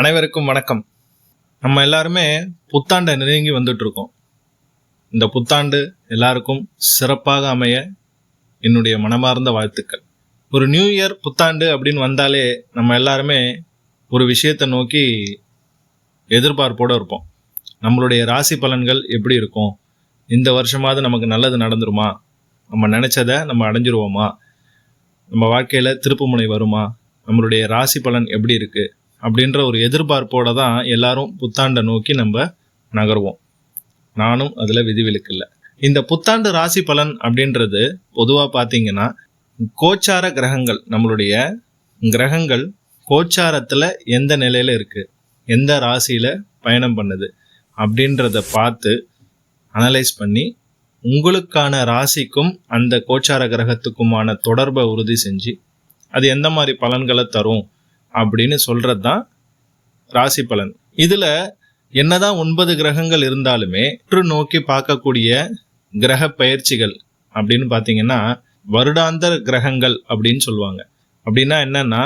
அனைவருக்கும் வணக்கம். நம்ம எல்லாருமே புத்தாண்டை நெருங்கி வந்துட்ருக்கோம் இந்த புத்தாண்டு எல்லாருக்கும் சிறப்பாக அமைய என்னுடைய மனமார்ந்த வாழ்த்துக்கள். ஒரு நியூ இயர் புத்தாண்டு அப்படின்னு வந்தாலே நம்ம எல்லாருமே ஒரு விஷயத்தை நோக்கி எதிர்பார்ப்போடு இருப்போம். நம்மளுடைய ராசி பலன்கள் எப்படி இருக்கும்? இந்த வருஷமாவது நமக்கு நல்லது நடந்துருமா? நம்ம நினச்சதை நம்ம அடைஞ்சிருவோமா? நம்ம வாழ்க்கையில் திருப்புமுனை வருமா? நம்மளுடைய ராசி பலன் எப்படி இருக்குது அப்படின்ற ஒரு எதிர்பார்ப்போட தான் எல்லாரும் புத்தாண்டை நோக்கி நம்ம நகருவோம். நானும் அதில் விதிவிலக்கு இல்லை இந்த புத்தாண்டு ராசி பலன் அப்படின்றது பொதுவாக பார்த்தீங்கன்னா கோச்சார கிரகங்கள் நம்மளுடைய கிரகங்கள் கோச்சாரத்தில் எந்த நிலையில் இருக்குது எந்த ராசியில் பயணம் பண்ணுது அப்படின்றத பார்த்து அனலைஸ் பண்ணி உங்களுக்கான ராசிக்கும் அந்த கோச்சார கிரகத்துக்குமான தொடர்பை உறுதி செஞ்சு அது எந்த மாதிரி பலன்களை தரும் அப்படின்னு சொல்கிறது தான் ராசி பலன். இதில் என்னதான் ஒன்பது கிரகங்கள் இருந்தாலுமே உற்று நோக்கி பார்க்கக்கூடிய கிரக பயிற்சிகள் அப்படின்னு பார்த்தீங்கன்னா வருடாந்தர கிரகங்கள் அப்படின்னு சொல்லுவாங்க. அப்படின்னா என்னன்னா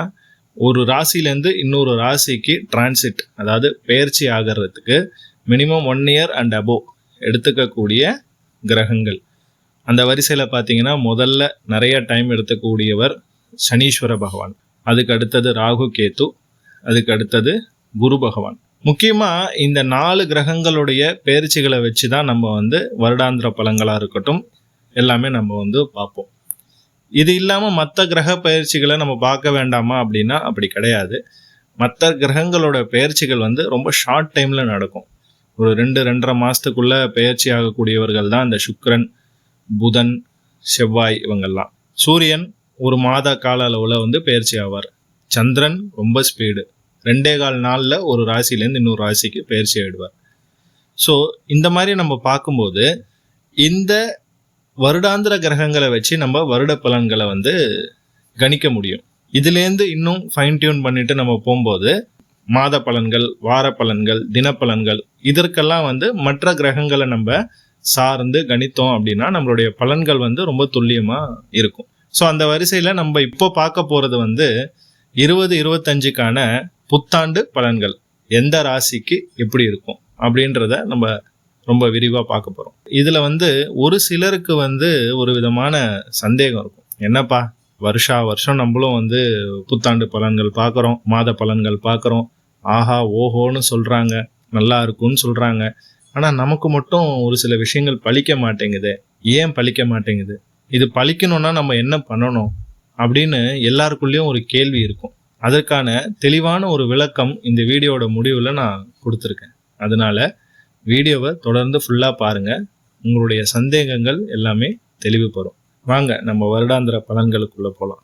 ஒரு ராசிலேருந்து இன்னொரு ராசிக்கு டிரான்சிட் அதாவது பயிற்சி ஆகிறதுக்கு minimum one year and above எடுத்துக்கக்கூடிய கிரகங்கள். அந்த வரிசையில் பார்த்தீங்கன்னா முதல்ல நிறைய டைம் எடுத்துக்கூடியவர் சனீஸ்வர பகவான். அதுக்கு அடுத்தது ராகு கேத்து அதுக்கு அடுத்தது குரு பகவான். முக்கியமாக இந்த நாலு கிரகங்களுடைய பயிற்சிகளை வச்சு தான் நம்ம வந்து வருடாந்திர பலங்களாக இருக்கட்டும் எல்லாமே நம்ம வந்து பார்ப்போம். இது இல்லாமல் மற்ற கிரக பயிற்சிகளை நம்ம பார்க்க வேண்டாமா அப்படின்னா அப்படி கிடையாது. மற்ற கிரகங்களோட பயிற்சிகள் வந்து ரொம்ப ஷார்ட் டைமில் நடக்கும். ஒரு ரெண்டு ரெண்டரை மாதத்துக்குள்ள பயிற்சி ஆகக்கூடியவர்கள் தான் இந்த சுக்ரன் புதன் செவ்வாய் இவங்கெல்லாம். சூரியன் ஒரு மாத கால அளவில் வந்து பயிற்சி ஆவார். சந்திரன் ரொம்ப ஸ்பீடு ரெண்டே கால் நாளில் ஒரு ராசிலேருந்து இன்னொரு ராசிக்கு பயிற்சி ஆயிடுவார். ஸோ இந்த மாதிரி நம்ம பார்க்கும்போது இந்த வருடாந்திர கிரகங்களை வச்சு நம்ம வருட பலன்களை வந்து கணிக்க முடியும். இதுலேருந்து இன்னும் ஃபைன் டியூன் பண்ணிட்டு நம்ம போகும்போது மாத பலன்கள் வார பலன்கள் தினப்பலன்கள் இதற்கெல்லாம் வந்து மற்ற கிரகங்களை நம்ம சார்ந்து கணித்தோம் அப்படின்னா நம்மளுடைய பலன்கள் வந்து ரொம்ப துல்லியமாக இருக்கும். ஸோ அந்த வரிசையில் நம்ம இப்போ பார்க்க போகிறது வந்து இருபது இருபத்தஞ்சுக்கான புத்தாண்டு பலன்கள். எந்த ராசிக்கு எப்படி இருக்கும்? அப்படின்றத நம்ம ரொம்ப விரிவாக பார்க்க போகிறோம் இதில் வந்து ஒரு சிலருக்கு வந்து ஒரு விதமான சந்தேகம் இருக்கும். என்னப்பா? வருஷா வருஷம் நம்மளும் வந்து புத்தாண்டு பலன்கள் பார்க்குறோம் மாத பலன்கள் பார்க்குறோம். ஆஹா ஓஹோன்னு சொல்கிறாங்க நல்லா இருக்கும்னு சொல்கிறாங்க ஆனால் நமக்கு மட்டும் ஒரு சில விஷயங்கள் பழிக்க மாட்டேங்குது. ஏன் பழிக்க மாட்டேங்குது? இது பழிக்கணும்னா நம்ம என்ன பண்ணணும் அப்படின்னு எல்லாருக்குள்ளேயும் ஒரு கேள்வி இருக்கும். அதற்கான தெளிவான ஒரு விளக்கம் இந்த வீடியோட முடிவில் நான் கொடுத்துருக்கேன். அதனால வீடியோவை தொடர்ந்து ஃபுல்லாக பாருங்கள் உங்களுடைய சந்தேகங்கள் எல்லாமே தெளிவு பெறும். வாங்க நம்ம வருடாந்திர பலன்களுக்குள்ளே போகலாம்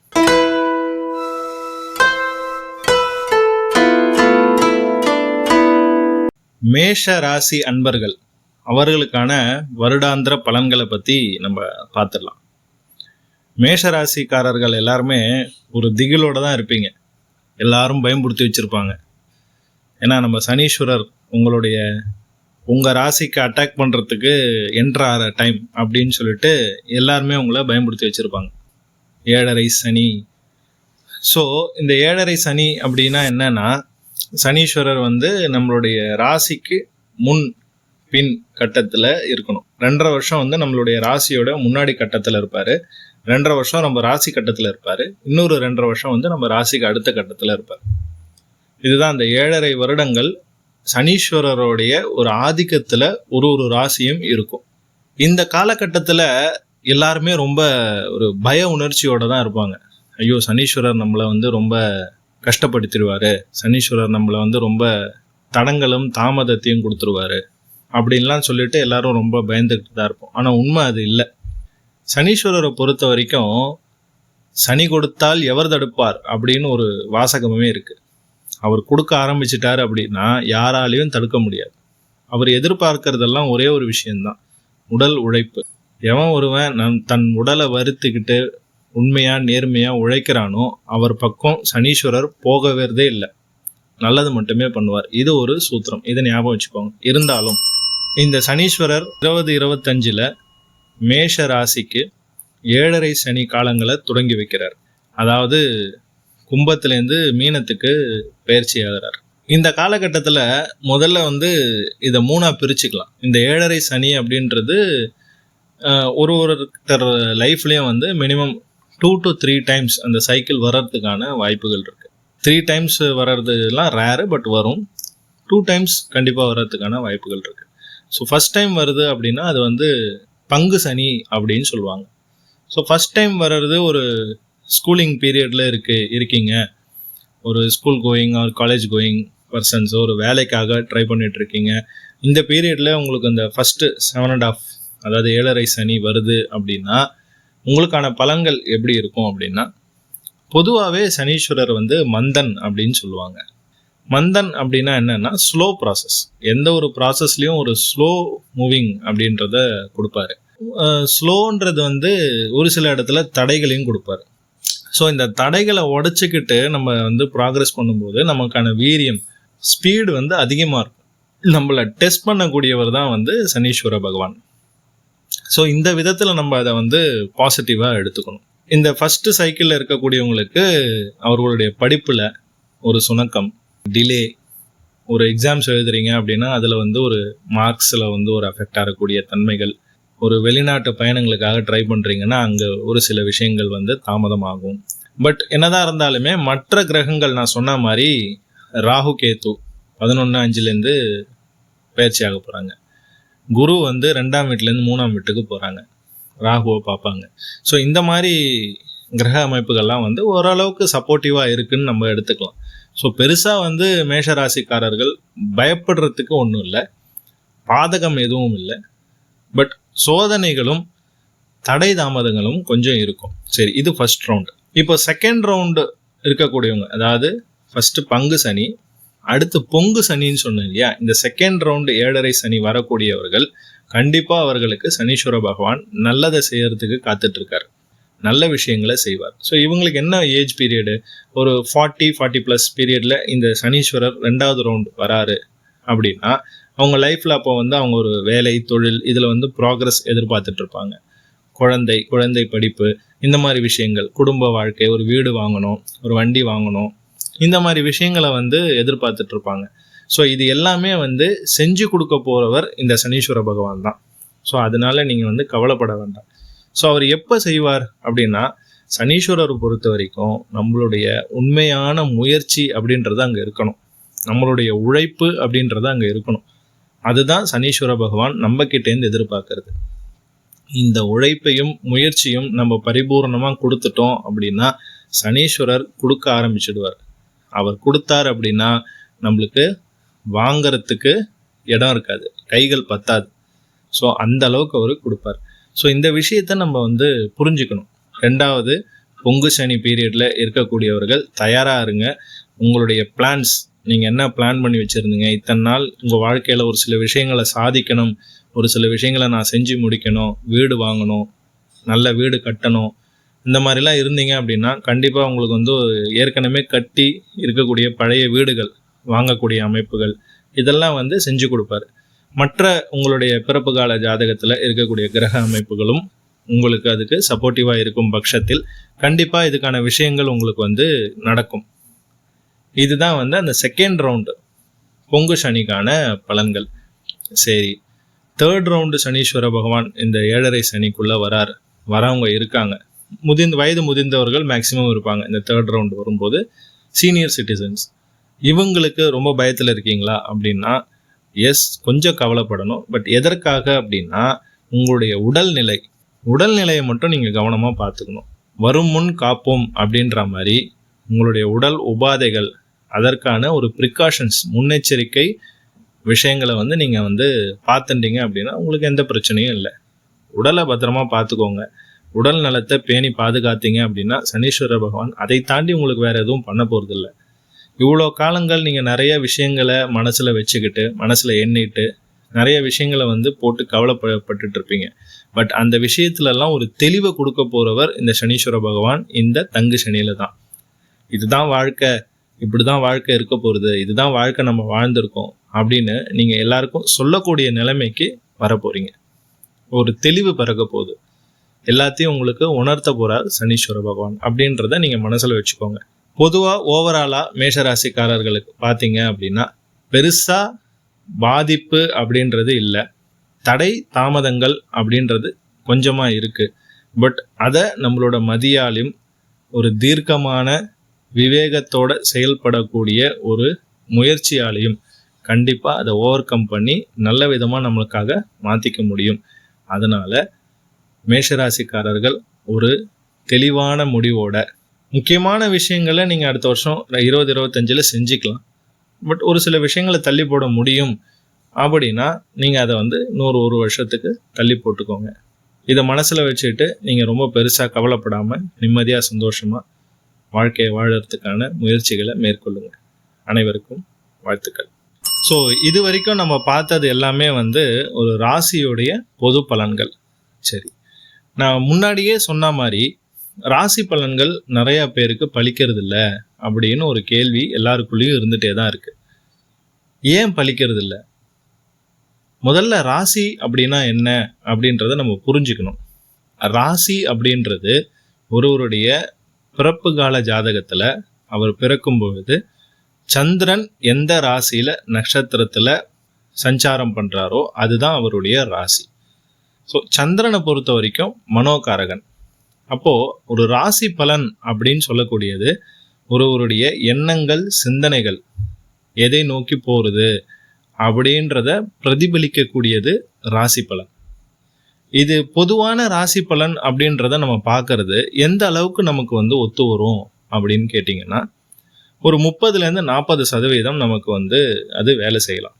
மேஷ ராசி அன்பர்கள் அவர்களுக்கான வருடாந்திர பலன்களை பற்றி நம்ம பார்த்துடலாம். மேஷ ராசிக்காரர்கள் எல்லாருமே ஒரு திகிலோட தான் இருப்பீங்க. எல்லாரும் பயம்படுத்தி வச்சுருப்பாங்க. ஏன்னா நம்ம சனீஸ்வரர் உங்களுடைய உங்கள் ராசிக்கு அட்டாக் பண்ணுறதுக்கு என்ட்ராகிற டைம் அப்படின்னு சொல்லிட்டு எல்லாருமே உங்களை பயன்படுத்தி வச்சுருப்பாங்க. ஏழரை சனி. ஸோ இந்த ஏழரை சனி அப்படின்னா என்னன்னா சனீஸ்வரர் வந்து நம்மளுடைய ராசிக்கு முன் பின் கட்டத்தில் இருக்கணும். ரெண்டரை வருஷம் வந்து நம்மளுடைய ராசியோட முன்னாடி கட்டத்தில் இருப்பார். ரெண்டரை வருஷம் நம்ம ராசி கட்டத்தில் இருப்பார். இன்னொரு ரெண்டரை வருஷம் வந்து நம்ம ராசிக்கு அடுத்த கட்டத்தில் இருப்பார். இதுதான் அந்த ஏழரை வருடங்கள் சனீஸ்வரருடைய ஒரு ஆதிக்கத்தில் ஒரு ஒரு ராசியும் இருக்கும். இந்த காலகட்டத்தில் எல்லாருமே ரொம்ப ஒரு பய உணர்ச்சியோடு தான் இருப்பாங்க. ஐயோ சனீஸ்வரர் நம்மளை வந்து ரொம்ப கஷ்டப்படுத்திடுவார். சனீஸ்வரர் நம்மளை வந்து ரொம்ப தடங்களும் தாமதத்தையும் கொடுத்துருவாரு. அப்படின்லாம் சொல்லிட்டு எல்லாரும் ரொம்ப பயந்துக்கிட்டு தான் இருப்போம். ஆனால் உண்மை அது இல்லை. சனீஸ்வரரை பொறுத்த வரைக்கும் சனி கொடுத்தால் எவர் தடுப்பார் அப்படின்னு ஒரு வாசகமே இருக்கு. அவர் கொடுக்க ஆரம்பிச்சிட்டார் அப்படின்னா யாராலையும் தடுக்க முடியாது. அவர் எதிர்பார்க்கறதெல்லாம் ஒரே ஒரு விஷயம்தான். உடல் உழைப்பு. எவன் ஒருவன் நம் தன் உடலை வருத்திக்கிட்டு உண்மையா நேர்மையா உழைக்கிறானோ அவர் பக்கம் சனீஸ்வரர் போகவேறதே இல்லை. நல்லது மட்டுமே பண்ணுவார். இது ஒரு சூத்திரம். இதை ஞாபகம் வச்சுக்கோங்க. இருந்தாலும் இந்த சனீஸ்வரர் இருபது இருபத்தஞ்சில் மேஷ ராசிக்கு ஏழரை சனி காலங்களை தொடங்கி வைக்கிறார். அதாவது கும்பத்திலேருந்து மீனத்துக்கு பயிற்சி ஆகிறார். இந்த காலகட்டத்தில் முதல்ல வந்து இதை மூணாக பிரிச்சுக்கலாம். இந்த ஏழரை சனி அப்படின்றது ஒரு ஒருத்தர் லைஃப்லேயும் வந்து minimum two to three times அந்த சைக்கிள் வர்றதுக்கான வாய்ப்புகள் இருக்குது த்ரீ டைம்ஸ் வர்றதுலாம் ரேரு பட் வரும். டூ டைம்ஸ் கண்டிப்பாக வர்றதுக்கான வாய்ப்புகள் இருக்குது ஸோ ஃபஸ்ட் டைம் வருது அப்படின்னா அது வந்து பங்கு சனி அப்படின்னு சொல்லுவாங்க. ஸோ ஃபஸ்ட் டைம் வர்றது ஒரு ஸ்கூலிங் பீரியடில் இருக்கு இருக்கீங்க. ஒரு school going or college going persons ஒரு வேலைக்காக ட்ரை பண்ணிட்டு இருக்கீங்க. இந்த பீரியடில் உங்களுக்கு அந்த ஃபஸ்ட்டு செவன் அண்ட் ஆஃப் அதாவது ஏழரை சனி வருது அப்படின்னா உங்களுக்கான பலன்கள் எப்படி இருக்கும் அப்படின்னா பொதுவாகவே சனீஸ்வரர் வந்து மந்தன் அப்படின்னு சொல்லுவாங்க. மந்தன் அப்படின்னா என்னன்னா ஸ்லோ ப்ராசஸ் எந்த ஒரு ப்ராசஸ்லேயும் ஒரு ஸ்லோ மூவிங் அப்படின்றத கொடுப்பாரு. ஸ்லோன்றது வந்து ஒரு சில இடத்துல தடைகளையும் கொடுப்பாரு. ஸோ இந்த தடைகளை உடச்சிக்கிட்டு நம்ம வந்து ப்ராக்ரஸ் பண்ணும்போது நமக்கான வீரியம் ஸ்பீடு வந்து அதிகமாக இருக்கும். நம்மளை டெஸ்ட் பண்ணக்கூடியவர் தான் வந்து சனீஸ்வர பகவான். ஸோ இந்த விதத்தில் நம்ம அதை வந்து பாசிட்டிவாக எடுத்துக்கணும். இந்த ஃபஸ்ட்டு சைக்கிளில் இருக்கக்கூடியவங்களுக்கு அவர்களுடைய படிப்பில் ஒரு சுணக்கம் டிலே ஒரு எக்ஸாம்ஸ் எழுதுறீங்க அப்படின்னா அதில் வந்து ஒரு மார்க்ஸில் வந்து ஒரு அஃபெக்ட் ஆகக்கூடிய தன்மைகள் ஒரு வெளிநாட்டு பயணங்களுக்காக ட்ரை பண்ணுறீங்கன்னா அங்கே ஒரு சில விஷயங்கள் வந்து தாமதமாகும். பட் என்னதான் இருந்தாலுமே மற்ற கிரகங்கள் நான் சொன்ன மாதிரி ராகு கேத்து பதினொன்று அஞ்சுலேருந்து பயிற்சி ஆக போகிறாங்க குரு வந்து ரெண்டாம் வீட்டிலேருந்து மூணாம் வீட்டுக்கு போகிறாங்க ராகுவை பார்ப்பாங்க. ஸோ இந்த மாதிரி கிரக அமைப்புகள்லாம் வந்து ஓரளவுக்கு சப்போர்ட்டிவாக இருக்குன்னு நம்ம எடுத்துக்கலாம். ஸோ பெருசாக வந்து மேஷராசிக்காரர்கள் பயப்படுறதுக்கு ஒன்றும் இல்லை. பாதகம் எதுவும் இல்லை. பட் சோதனைகளும் தடை தாமதங்களும் கொஞ்சம் இருக்கும். சரி இது ஃபர்ஸ்ட் ரவுண்டு இப்போ செகண்ட் ரவுண்டு இருக்கக்கூடியவங்க அதாவது ஃபஸ்ட்டு பங்கு சனி அடுத்து பொங்கு சனின்னு சொன்னேன் இல்லையா? இந்த செகண்ட் ரவுண்டு ஏழரை சனி வரக்கூடியவர்கள் கண்டிப்பாக அவர்களுக்கு சனீஸ்வர பகவான் நல்லதை செய்யறதுக்கு காத்துட்டு நல்ல விஷயங்களை செய்வார். ஸோ இவங்களுக்கு என்ன ஏஜ் பீரியடு ஒரு ஃபார்ட்டி ஃபார்ட்டி ப்ளஸ் பீரியடில் இந்த சனீஸ்வரர் ரெண்டாவது ரவுண்டு வராரு அப்படின்னா அவங்க லைஃப்பில் அப்போ வந்து அவங்க ஒரு வேலை தொழில் இதில் வந்து ப்ராக்ரஸ் எதிர்பார்த்துட்டு இருப்பாங்க குழந்தை குழந்தை படிப்பு இந்த மாதிரி விஷயங்கள். குடும்ப வாழ்க்கை ஒரு வீடு வாங்கணும் ஒரு வண்டி வாங்கணும். இந்த மாதிரி விஷயங்களை வந்து எதிர்பார்த்துட்டு இருப்பாங்க ஸோ இது எல்லாமே வந்து செஞ்சு கொடுக்க போகிறவர் இந்த சனீஸ்வர பகவான் தான். ஸோ அதனால நீங்கள் வந்து கவலைப்பட வேண்டாம். ஸோ அவர் எப்போ செய்வார் அப்படின்னா சனீஸ்வரரை பொறுத்த வரைக்கும் நம்மளுடைய உண்மையான முயற்சி அப்படின்றது அங்கே இருக்கணும். நம்மளுடைய உழைப்பு அப்படின்றது அங்கே இருக்கணும். அதுதான் சனீஸ்வர பகவான் நம்ம கிட்டேருந்து எதிர்பார்க்கறது. இந்த உழைப்பையும் முயற்சியும் நம்ம பரிபூர்ணமாக கொடுத்துட்டோம் அப்படின்னா சனீஸ்வரர் கொடுக்க ஆரம்பிச்சிடுவார். அவர் கொடுத்தார் அப்படின்னா நம்மளுக்கு வாங்கறதுக்கு இடம் இருக்காது கைகள் பத்தாது. ஸோ அந்த அளவுக்கு அவர் கொடுப்பார். ஸோ இந்த விஷயத்த நம்ம வந்து புரிஞ்சுக்கணும். ரெண்டாவது பொங்கு சனி பீரியடில் இருக்கக்கூடியவர்கள் தயாராக இருங்க. உங்களுடைய பிளான்ஸ் நீங்கள் என்ன பிளான் பண்ணி வச்சுருந்தீங்க? இத்தனை நாள் உங்கள் வாழ்க்கையில் ஒரு சில விஷயங்களை சாதிக்கணும் ஒரு சில விஷயங்களை நான் செஞ்சு முடிக்கணும் வீடு வாங்கணும் நல்ல வீடு கட்டணும் இந்த மாதிரிலாம் இருந்தீங்க அப்படின்னா கண்டிப்பாக உங்களுக்கு வந்து ஏற்கனவே கட்டி இருக்கக்கூடிய பழைய வீடுகள் வாங்கக்கூடிய அமைப்புகள் இதெல்லாம் வந்து செஞ்சு கொடுப்பாரு. மற்ற உங்களுடைய பிறப்பு கால ஜாதகத்தில் இருக்கக்கூடிய கிரக அமைப்புகளும் உங்களுக்கு அதுக்கு சப்போர்ட்டிவாக இருக்கும் பட்சத்தில் கண்டிப்பாக இதுக்கான விஷயங்கள் உங்களுக்கு வந்து நடக்கும். இதுதான் வந்து அந்த செகண்ட் ரவுண்டு பொங்கு சனிக்கான பலன்கள். சரி தேர்ட் ரவுண்டு சனீஸ்வர பகவான் இந்த ஏழரை சனிக்குள்ளே வரார். வரவங்க இருக்காங்க. முதிர்ந்து வயது முதிர்ந்தவர்கள் மேக்சிமம் இருப்பாங்க. இந்த தேர்ட் ரவுண்டு வரும்போது சீனியர் சிட்டிசன்ஸ் இவங்களுக்கு ரொம்ப பயத்தில் இருக்கீங்களா அப்படின்னா எஸ் கொஞ்சம் கவலைப்படணும். பட் எதற்காக அப்படின்னா உங்களுடைய உடல்நிலை. உடல்நிலையை மட்டும் நீங்கள் கவனமாக பார்த்துக்கணும். வரும் முன் காப்போம் அப்படின்ற மாதிரி உங்களுடைய உடல் உபாதைகள் அதற்கான ஒரு ப்ரிகாஷன்ஸ் முன்னெச்சரிக்கை விஷயங்களை வந்து நீங்கள் வந்து பார்த்துட்டீங்க அப்படின்னா உங்களுக்கு எந்த பிரச்சனையும் இல்லை. உடலை பத்திரமா பார்த்துக்கோங்க. உடல் நலத்தை பேணி பாதுகாத்தீங்க அப்படின்னா சனீஸ்வர பகவான் அதை தாண்டி உங்களுக்கு வேற எதுவும் பண்ண போகிறதில்ல இவ்வளோ காலங்கள் நீங்கள் நிறைய விஷயங்களை மனசில் வச்சுக்கிட்டு மனசில் எண்ணிட்டு நிறைய விஷயங்களை வந்து போட்டு கவலைப்பட்டுட்டு இருப்பீங்க. பட் அந்த விஷயத்துலலாம் ஒரு தெளிவை கொடுக்க போகிறவர் இந்த சனீஸ்வர பகவான் இந்த தங்கு சனியில தான். இதுதான் வாழ்க்கை இப்படி தான் வாழ்க்கை இருக்க போகிறது இதுதான் வாழ்க்கை நம்ம வாழ்ந்திருக்கோம் அப்படின்னு நீங்கள் எல்லாருக்கும் சொல்லக்கூடிய நிலைமைக்கு வர போறீங்க ஒரு தெளிவு பிறக்க போகுது. எல்லாத்தையும் உங்களுக்கு உணர்த்த போறார் சனீஸ்வர பகவான் அப்படின்றத நீங்கள் மனசில் வச்சுக்கோங்க. பொதுவாக ஓவராலாக மேஷராசிக்காரர்களுக்கு பார்த்தீங்க அப்படின்னா பெருசாக பாதிப்பு அப்படின்றது இல்லை. தடை தாமதங்கள் அப்படின்றது கொஞ்சமாக இருக்குது பட் அதை நம்மளோட மதியாலையும் ஒரு தீர்க்கமான விவேகத்தோட செயல்படக்கூடிய ஒரு முயற்சியாலையும் கண்டிப்பாக அதை ஓவர் கம் பண்ணி நல்ல விதமாக நம்மளுக்காக மாற்றிக்க முடியும். அதனால் மேஷராசிக்காரர்கள் ஒரு தெளிவான முடிவோட முக்கியமான விஷயங்களை நீங்கள் அடுத்த வருஷம் இருபது இருபத்தஞ்சில் செஞ்சுக்கலாம். பட் ஒரு சில விஷயங்களை தள்ளி போட முடியும் அப்படின்னா நீங்கள் அதை வந்து நூறு ஒரு வருஷத்துக்கு தள்ளி போட்டுக்கோங்க. இதை மனசில் வச்சுட்டு நீங்கள் ரொம்ப பெருசாக கவலைப்படாமல் நிம்மதியாக சந்தோஷமாக வாழ்க்கையை வாழறதுக்கான முயற்சிகளை மேற்கொள்ளுங்க. அனைவருக்கும் வாழ்த்துக்கள். ஸோ இது வரைக்கும் நம்ம பார்த்தது எல்லாமே வந்து ஒரு ராசியுடைய பொது பலன்கள். சரி. நான் முன்னாடியே சொன்ன மாதிரி ராசி பலன்கள் நிறையா பேருக்கு பலிக்கிறது இல்லை அப்படின்னு ஒரு கேள்வி எல்லாருக்குள்ளேயும் இருந்துகிட்டே தான் இருக்குது ஏன் பலிக்கிறது இல்லை முதல்ல ராசி அப்படின்னா என்ன அப்படின்றத நம்ம புரிஞ்சுக்கணும். ராசி அப்படின்றது ஒருவருடைய பிறப்பு கால ஜாதகத்தில் அவர் பிறக்கும் பொழுது சந்திரன் எந்த ராசியில் நட்சத்திரத்தில் சஞ்சாரம் பண்ணுறாரோ அதுதான் அவருடைய ராசி. ஸோ சந்திரனை பொறுத்த வரைக்கும் மனோகாரகன். அப்போது ஒரு ராசி பலன் அப்படின்னு சொல்லக்கூடியது ஒருவருடைய எண்ணங்கள் சிந்தனைகள் எதை நோக்கி போகிறது அப்படின்றத பிரதிபலிக்கக்கூடியது ராசி பலன். இது பொதுவான ராசி பலன் அப்படின்றத நம்ம பார்க்கறது எந்த அளவுக்கு நமக்கு வந்து ஒத்து வரும் அப்படின்னு கேட்டிங்கன்னா ஒரு முப்பதுலேருந்து நாற்பது சதவீதம் நமக்கு வந்து அது வேலை செய்யலாம்.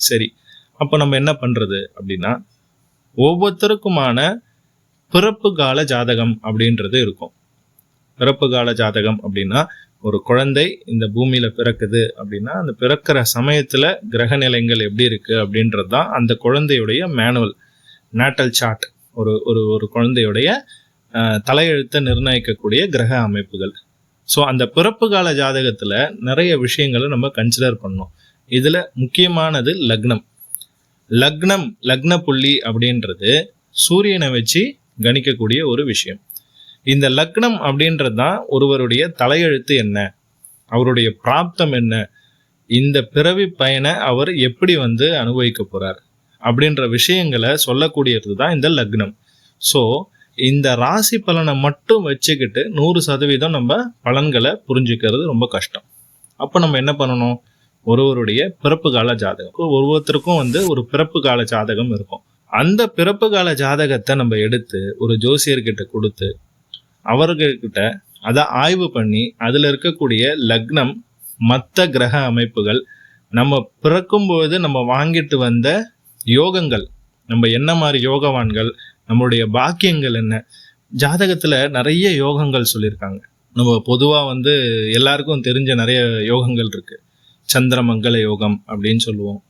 சரி அப்போ நம்ம என்ன பண்ணுறது அப்படின்னா ஒவ்வொருத்தருக்குமான பிறப்பு கால ஜாதகம் அப்படின்றது இருக்கும். பிறப்பு கால ஜாதகம் அப்படின்னா ஒரு குழந்தை இந்த பூமியில பிறக்குது அப்படின்னா அந்த பிறக்கிற சமயத்துல கிரக நிலைகள் எப்படி இருக்கு அப்படின்றது தான் அந்த குழந்தையுடைய மேனுவல் நேட்டல் சார்ட் ஒரு ஒரு ஒரு குழந்தையுடைய தலையெழுத்தை நிர்ணயிக்கக்கூடிய கிரக அமைப்புகள். ஸோ அந்த பிறப்பு கால ஜாதகத்தில் நிறைய விஷயங்களை நம்ம கன்சிடர் பண்ணோம் இதில் முக்கியமானது லக்னம். லக்னம் லக்ன புள்ளி அப்படின்றது சூரியனை வச்சு கணிக்கக்கூடிய ஒரு விஷயம். இந்த லக்னம் அப்படின்றது தான் ஒருவருடைய தலையெழுத்து என்ன? அவருடைய பிராப்தம் என்ன? இந்த பிறவி பயனை அவர் எப்படி வந்து அனுபவிக்க போகிறார் அப்படின்ற விஷயங்களை சொல்லக்கூடியது தான் இந்த லக்னம். ஸோ இந்த ராசி பலனை மட்டும் வச்சுக்கிட்டு நூறு சதவீதம் நம்ம பலன்களை புரிஞ்சுக்கிறது ரொம்ப கஷ்டம். அப்போ நம்ம என்ன பண்ணணும்? ஒருவருடைய பிறப்பு கால ஜாதகம். ஒவ்வொருத்தருக்கும் வந்து ஒரு பிறப்பு கால ஜாதகம் இருக்கும். அந்த பிறப்பு கால ஜாதகத்தை நம்ம எடுத்து ஒரு ஜோசியர்கிட்ட கொடுத்து அவர்கள்கிட்ட அதை ஆய்வு பண்ணி அதில் இருக்கக்கூடிய லக்னம் மற்ற கிரக அமைப்புகள் நம்ம பிறக்கும்பொழுது நம்ம வாங்கிட்டு வந்த யோகங்கள். நம்ம என்ன மாதிரி யோகவான்கள் நம்மளுடைய பாக்கியங்கள் என்ன? ஜாதகத்தில் நிறைய யோகங்கள் சொல்லியிருக்காங்க. நம்ம பொதுவாக வந்து எல்லாருக்கும் தெரிஞ்ச நிறைய யோகங்கள் இருக்குது சந்திரமங்கல யோகம் அப்படின்னு சொல்லுவோம்.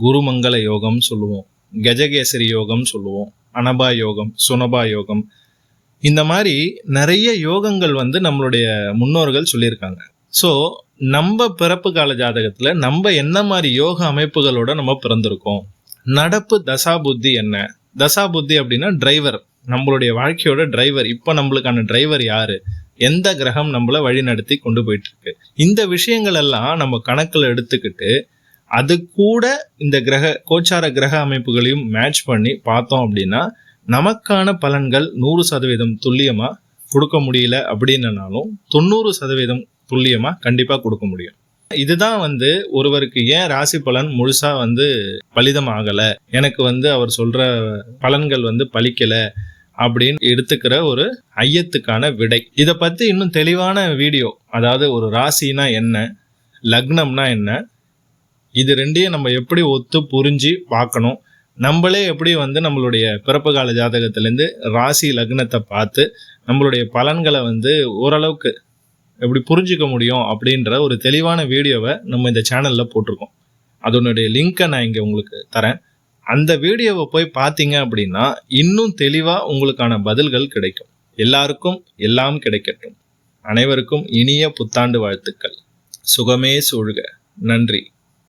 குருமங்கல யோகம் சொல்லுவோம். கஜகேசரி யோகம் சொல்லுவோம். அனபா யோகம் சுனபா யோகம். இந்த மாதிரி நிறைய யோகங்கள் வந்து நம்மளுடைய முன்னோர்கள் சொல்லியிருக்காங்க. ஸோ நம்ம பிறப்பு கால ஜாதகத்தில் நம்ம என்ன மாதிரி யோக அமைப்புகளோட நம்ம பிறந்திருக்கோம்? நடப்பு தசா புத்தி என்ன? தசா புத்தி அப்படின்னா டிரைவர் நம்மளுடைய வாழ்க்கையோட டிரைவர் இப்போ நம்மளுக்கான டிரைவர் யாரு? எந்த கிரகம் நம்மளை வழி நடத்தி கொண்டு போயிட்டு இருக்கு இந்த விஷயங்கள் எல்லாம் நம்ம கணக்கில் எடுத்துக்கிட்டு அது கூட இந்த கிரக கோச்சார கிரக அமைப்புகளையும் மேட்ச் பண்ணி பார்த்தோம் அப்படின்னா நமக்கான பலன்கள் நூறு சதவீதம் துல்லியமாக கொடுக்க முடியல அப்படின்னாலும் தொண்ணூறு சதவீதம் துல்லியமாக கண்டிப்பாக கொடுக்க முடியும். இதுதான் வந்து ஒருவருக்கு ஏன் ராசி பலன் முழுசா வந்து பலிதம் ஆகல எனக்கு வந்து அவர் சொல்ற பலன்கள் வந்து பலிக்கல அப்படின்னு எடுத்துக்கிற ஒரு ஐயத்துக்கான விடை. இதை பத்தி இன்னும் தெளிவான வீடியோ அதாவது ஒரு ராசினா என்ன லக்னம்னா என்ன இது ரெண்டையும் நம்ம எப்படி ஒத்து புரிஞ்சு பார்க்கணும். நம்மளே எப்படி வந்து நம்மளுடைய பிறப்பு கால ஜாதகத்திலேருந்து ராசி லக்னத்தை பார்த்து நம்மளுடைய பலன்களை வந்து ஓரளவுக்கு எப்படி புரிஞ்சிக்க முடியும் அப்படின்ற ஒரு தெளிவான வீடியோவை நம்ம இந்த சேனலில் போட்டிருக்கோம். அதனுடைய லிங்க்கை நான் இங்கே உங்களுக்கு தரேன். அந்த வீடியோவை போய் பார்த்தீங்க அப்படின்னா இன்னும் தெளிவாக உங்களுக்கான பதில்கள் கிடைக்கும். எல்லாருக்கும் எல்லாம் கிடைக்கட்டும். அனைவருக்கும் இனிய புத்தாண்டு வாழ்த்துக்கள். சுகமே சூழ்க. நன்றி.